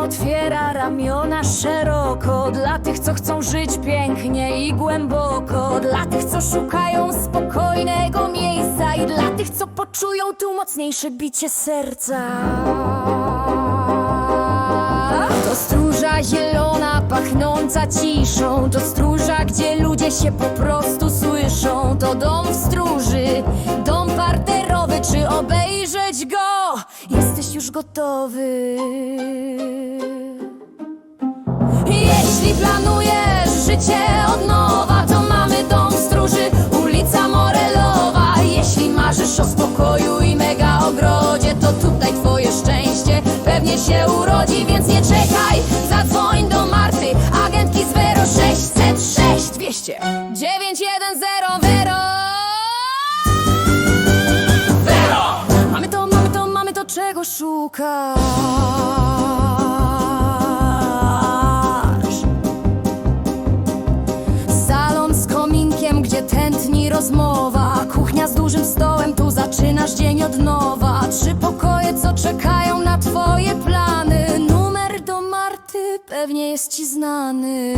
otwiera ramiona szeroko. Dla tych, co chcą żyć pięknie i głęboko. Dla tych, co szukają spokojnego miejsca. I dla tych, co poczują tu mocniejsze bicie serca. To stróża zielona, pachnąca ciszą. To stróża, gdzie ludzie się po prostu słyszą. To dom w stróży, dom parterowy. Czy obejrzeć gotowy. Jeśli planujesz życie od nowa To mamy dom stróży, ulica Morelowa. Jeśli marzysz o spokoju i mega ogrodzie To tutaj twoje szczęście pewnie się urodzi Więc nie czekaj, zadzwoń do Marty Agentki z Vero 606 200 910 szukasz Salon z kominkiem, gdzie tętni rozmowa. Kuchnia z dużym stołem, tu zaczynasz dzień od nowa. Trzy pokoje, co czekają na twoje plany. Numer do Marty pewnie jest ci znany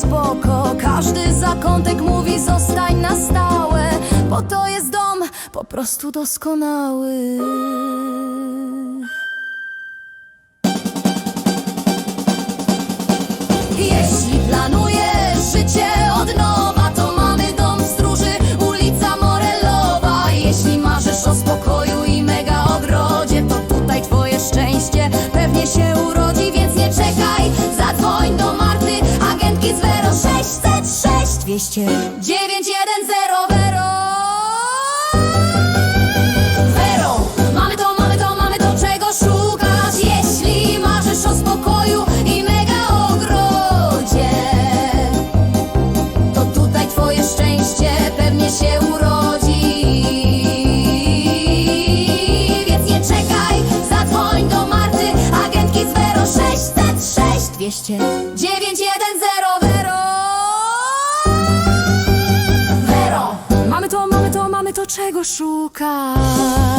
spoko. Każdy zakątek mówi zostań na stałe Bo to jest dom po prostu doskonały. Jeśli planujesz życie od nowa, to mamy dom w stróży, ulica Morelowa. Jeśli marzysz o spokoju i mega ogrodzie, to tutaj twoje szczęście pewnie się urodzi, 200 910 Vero. Vero, mamy to, mamy to, mamy to, czego szukasz Jeśli marzysz o spokoju i mega ogrodzie. To tutaj twoje szczęście pewnie się urodzi. Więc nie czekaj, zadzwoń do Marty Agentki z Vero 606 200 910 czego szukasz